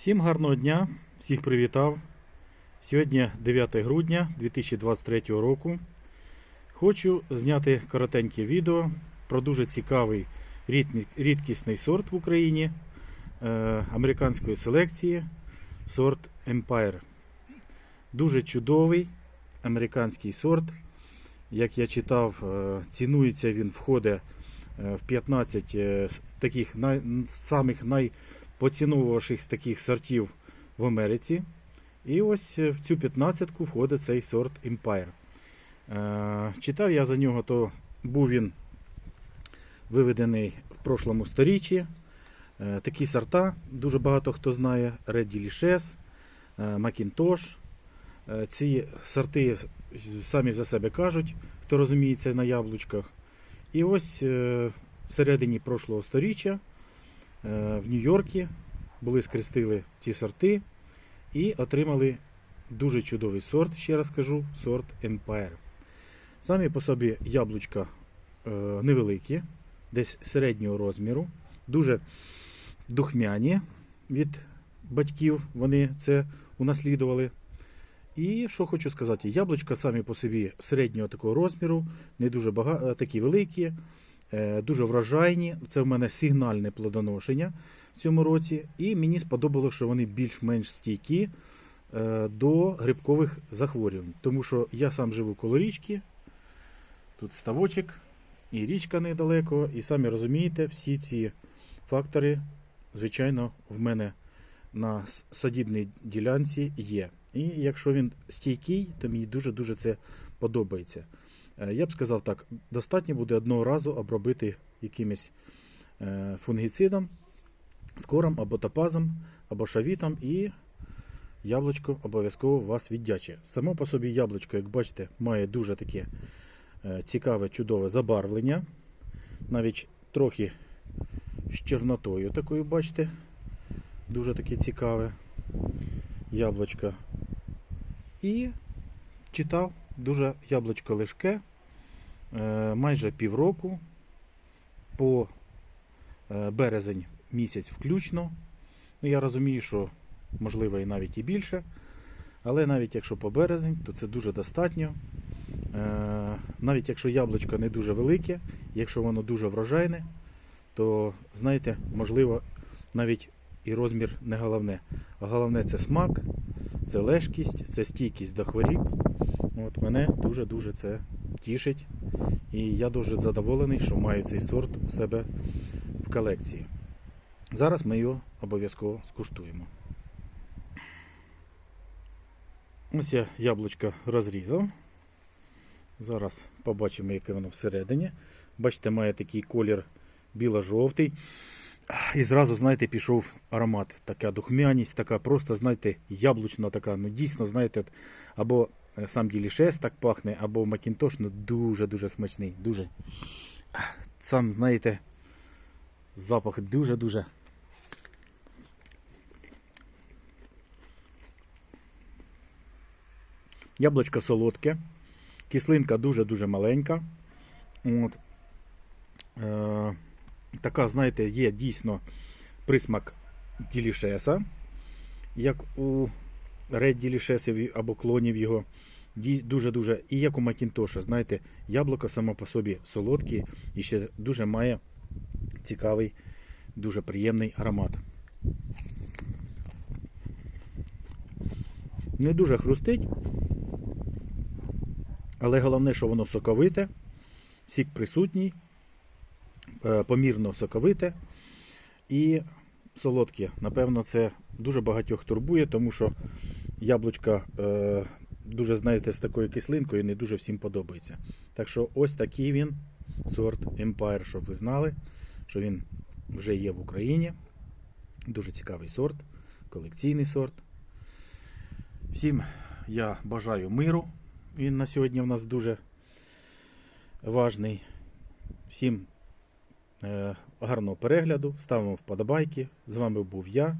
Всім гарного дня, всіх привітав. Сьогодні 9 грудня 2023 року. Хочу зняти коротеньке відео про дуже цікавий рідкісний сорт в Україні е, американської селекції сорт Empire. Дуже чудовий американський сорт. Як я читав, е, цінується він входить в 15 е, таких най, самих найпоціновувавших таких сортів в Америці. І ось е, в цю 15-ку входить цей сорт Empire. Е, Читав я за нього, то був він виведений в прошлому сторіччі. Е, Такі сорта, дуже багато хто знає: Red Delicious, Macintosh. Ці сорти самі за себе кажуть, хто розуміється на яблучках. І ось в середині прошлого сторіччя в Нью-Йоркі були скрестили ці сорти і отримали дуже чудовий сорт, ще раз кажу, сорт Empire. Самі по собі яблучка е, невеликі, десь середнього розміру, дуже духмяні від батьків, вони це унаслідували. І що хочу сказати, яблучка самі по собі середнього такого розміру, не дуже бага... такі великі, е, дуже врожайні. Це в мене сигнальне плодоношення в цьому році. І мені сподобалося, що вони більш-менш стійкі е, до грибкових захворювань. Тому що я сам живу коло річки, тут ставочок і річка недалеко. І самі розумієте, всі ці фактори, звичайно, в мене на садібній ділянці є. І якщо він стійкий, то мені дуже-дуже це подобається. Е, Я б сказав так, достатньо буде одного разу обробити якимось е, фунгіцидом, скором або топазом, або шавітом, і яблучко обов'язково вас віддяче. Само по собі яблучко, як бачите, має дуже таке е, цікаве, чудове забарвлення. Навіть трохи з чорнотою такою, бачите, дуже таке цікаве яблучко. І читав дуже яблучко лишке, майже півроку по е, березень місяць включно. Ну, я розумію, що можливо і навіть і більше. Але навіть якщо по березень, то це дуже достатньо. Е, Навіть якщо яблучко не дуже велике, якщо воно дуже врожайне, то знаєте, можливо, навіть і розмір не головне. А головне це смак, це лежкість, це стійкість до хворіб. От мене дуже-дуже це тішить. І я дуже задоволений, що маю цей сорт у себе в колекції. Зараз ми його обов'язково скуштуємо. Ось я яблучко розрізав. Зараз побачимо, яке воно всередині. Бачите, має такий колір біло-жовтий. І зразу, знаєте, пішов аромат. Така духмяність, така просто, знаєте, яблучна така. Ну, дійсно, знаєте, от, або сам ділішес так пахне, або Макінтош, ну дуже-дуже смачний. Дуже. Сам, знаєте, запах дуже-дуже. Яблучко солодке, кислинка дуже-дуже маленька. От. Е, така, знаєте, є дійсно присмак ділішеса, як у Red ділішесів або клонів його. Дуже-дуже. І як у Макінтоша, знаєте, яблуко само по собі солодке і ще дуже має цікавий, дуже приємний аромат. Не дуже хрустить, але головне, що воно соковите, сік присутній, е, помірно соковите і солодке. Напевно, це дуже багатьох турбує, тому що яблучка е, дуже, знаєте, з такою кислинкою не дуже всім подобається. Так що ось такий він, сорт Empire, щоб ви знали, що він вже є в Україні. Дуже цікавий сорт, колекційний сорт. Всім я бажаю миру. Він на сьогодні в нас дуже важний. Всім е, гарного перегляду, ставимо вподобайки. З вами був я,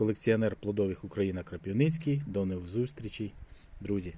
колекціонер плодових Україна Крапівницький. До нових зустрічей, друзі.